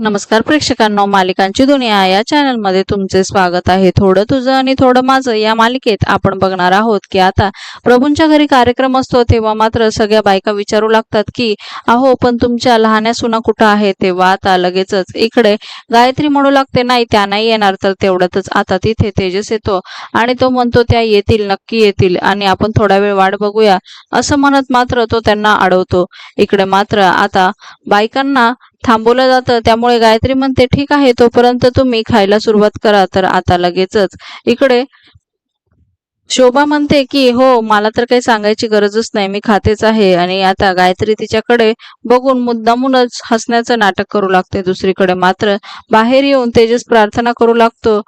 नमस्कार प्रेक्षकांनो मालिकांची दुनिया या चॅनलमध्ये तुमचे स्वागत आहे. थोडं तुझं आणि थोडं माझं या मालिकेत आपण बघणार आहोत की आता प्रभूंच्या घरी कार्यक्रम असतो तेव्हा मात्र सगळ्या बायका विचारू लागतात की अहो पण तुमच्या लहान्या सुना कुठं आहे? तेव्हा आता लगेचच इकडे गायत्री म्हणू लागते नाही त्या नाही येणार. तर तेवढ्यातच आता तिथे तेजस येतो आणि तो म्हणतो त्या येतील नक्की येतील आणि आपण थोडा वेळ वाट बघूया. असं म्हणत मात्र तो त्यांना अडवतो. इकडे मात्र आता बायकांना थांबवलं जातं. त्यामुळे गायत्री म्हणते ठीक आहे तोपर्यंत तुम्ही खायला सुरुवात करा. तर आता लगेचच इकडे शोभा म्हणते की हो मला तर काही सांगायची गरजच नाही. मी खातेच आहे आणि आता गायत्री तिच्याकडे बघून मुद्दामूनच हसण्याचं नाटक करू लागते दुसरीकडे. मात्र बाहेर येऊन तेजस प्रार्थना करू लागतो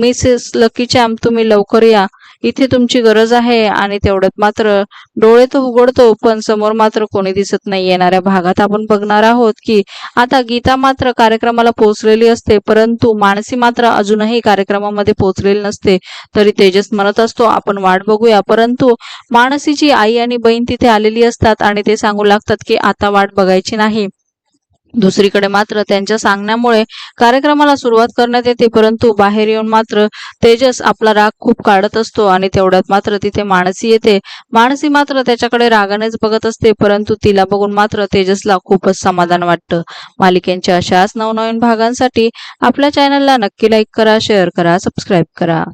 मिसेस लकी चॅम तुम्ही लवकर या. इथे तुमची गरज आहे आणि तेवढ्यात मात्र डोळे तो उघडतो पण समोर मात्र कोणी दिसत नाही. येणाऱ्या भागात आपण बघणार आहोत की आता गीता मात्र कार्यक्रमाला पोहोचलेली असते परंतु मानसी मात्र अजूनही कार्यक्रमामध्ये पोहोचलेली नसते. तरी तेजस म्हणत असतो आपण वाट बघूया. परंतु मानसीची आई आणि बहीण तिथे आलेली असतात आणि ते सांगू लागतात की आता वाट बघायची नाही. दुसरीकडे मात्र त्यांच्या सांगण्यामुळे कार्यक्रमाला सुरुवात करण्यात येते परंतु बाहेर येऊन मात्र तेजस आपला राग खूप काढत असतो आणि तेवढ्यात मात्र तिथे मानसी येते. मानसी मात्र त्याच्याकडे रागानेच बघत असते परंतु तिला बघून मात्र तेजसला खूपच समाधान वाटतं. मालिकेंच्या अशाच नवनवीन भागांसाठी आपल्या चॅनलला नक्की लाईक करा शेअर करा सबस्क्राईब करा.